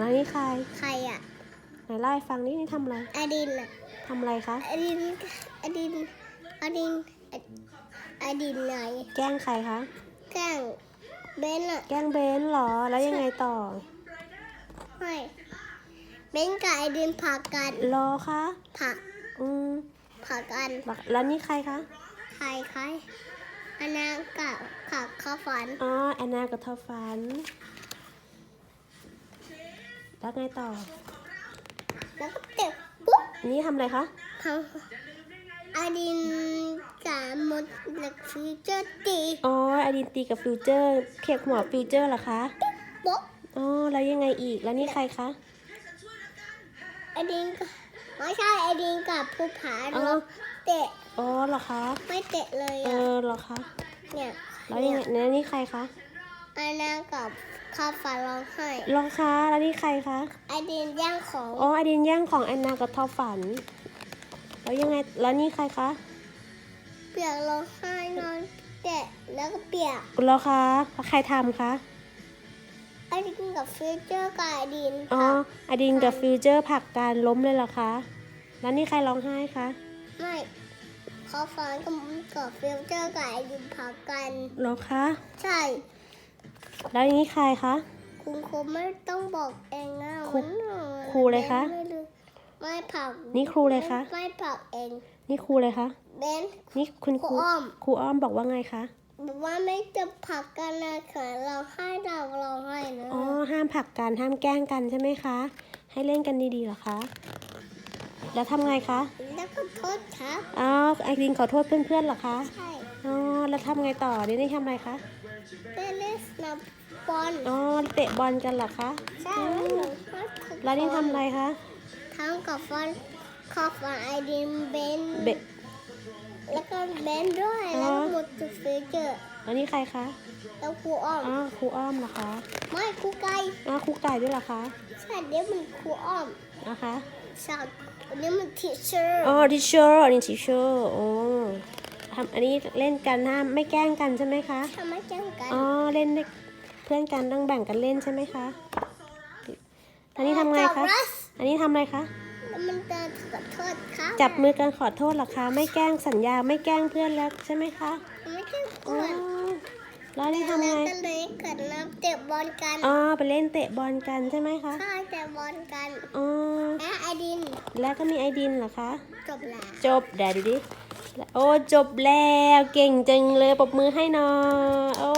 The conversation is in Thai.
แล้วนี่ใครใครอะไหนเล่าให้ฟังนี่นี่ทำอะไรอดินอะทำอะไรคะอดินอดินอดินอดินไหนแกล้งใครคะแกล้งเบนอะแกล้งเบนเหรอแล้วยังไงต่อไม่เบนกับอดินผักกันรอคะผักอืมผักกันแล้วแล้วนี่ใครคะใครใครอันนั้นกับผักข้าวฝันอ๋อแอนนากับทอฟัน แล้วไงต่อ แล้วก็เตะปุ๊บนี่ทำอะไรคะทำอดินกับมดเล็กฟิวเจอร์ตีอ๋ออดินตีกับฟิวเจอร์เค้กหัวฟิวเจอร์เหรอคะปุ๊บอ๋อแล้วยังไงอีกแล้วนี่ใครคะอดินกับไม่ใช่อดินกับภูผาอ๋อเราเตะอ๋อเหรอคะ ไม่เตะเลยเออะอเหรอคะเนี่ยแล้วยังไงแล้วนี่ใครคะ อันนั้นกับข้าวฝันร้องไห้เหรอคะแล้วนี่ใครคะอดินย่างของอ๋ออดินแย่งของแอนนากับทอฝัน แล้วยังไง แล้วนี่ใครคะเปียกร้องไห้นอนเตะแล้วก็เปียกเหรอคะแล้วใครทำคะอดินกับฟิวเจอร์กับอดินอ๋อค่ะอดินกับฟิวเจอร์ผลักการล้มเลยเหรอคะ แล้วนี่ใครร้องไห้คะ ไม่ข้าวฝันกับกับฟิวเจอร์กับอดินพักกัน เหรอคะ ใช่ แล้วนี่ใครคะ คุณครูไม่ต้องบอกเองนะครูมันหนูครูเลยคะ ไม่รู้ไม่ผักนี่ครูเลยคะ ไม่ผักเองนี่ครูเลยคะ เบน นี่คุณคครูรูอ้อม ครูอ้อมบอกว่าไงคะ บอกว่าไม่จะผลักกันนะค่ะเราให้เราเราให้นะอ๋อ ห้ามผลักกัน ห้ามแกล้งกันใช่ไหมคะ ให้เล่นกันดีๆเหรอคะ แล้วทำไงคะ แล้วก็โทษครับอ๋อไอรินขอโทษเพื่อนๆเหรอคะ ใช่อ๋อ แล้วทำไงต่อนี่นี่ทำอะไรคะเต้นเล่นสนับบอลอ๋อเตะบอลกันเหรอคะใช่แล้วหนูก็แล้วนี่ทำอะไรคะทำกับฟันคอฟันไอดินเบนเบะแล้วก็เบนด้วยอ๋อแล้วก็หมดจุดฟิวเจอร์แล้วนี่ใครคะแล้วครูอ้อมอ๋อครูอ้อมเหรอคะไม่ครูไก่อ๋อครูไก่ด้วยเหรอคะใช่เดี๋ยวมันครูอ้อมนะคะใช่อันนี้มันทีเชอร์อ๋อทิเชอร์อันนี้ทิเชอร์อ๋อ ทำอันนี้เล่นกันห้ามไม่แกล้งกันใช่ไหมคะ ทำไมแจ้งกันอ๋อเล่นด้วยเพื่อนกันต้องแบ่งกันเล่นใช่ไหมคะ อันนี้ทำไงคะรัสอันนี้ทำอะไรคะ แล้วมันจะขอโทษครับจับมือกันขอโทษเหรอคะ ไม่แกล้งสัญญาไม่แกล้งเพื่อนแล้วใช่ไหมคะไม่ใช่กอ๋อวนแล้วนี่ทำแล้วไงก็เลยเกิดน้ำเตะบอลกันอ๋อไปเล่นเตะบอลกันใช่ไหมคะใช่เตะบอลกันอ๋อและไอดินแล้วก็มีไอดินเหรอคะ จบแล้ว จบเดี๋ยวดูดิ โอ้จบแล้วเก่งจังเลยปรบมือให้หน่อยโอ้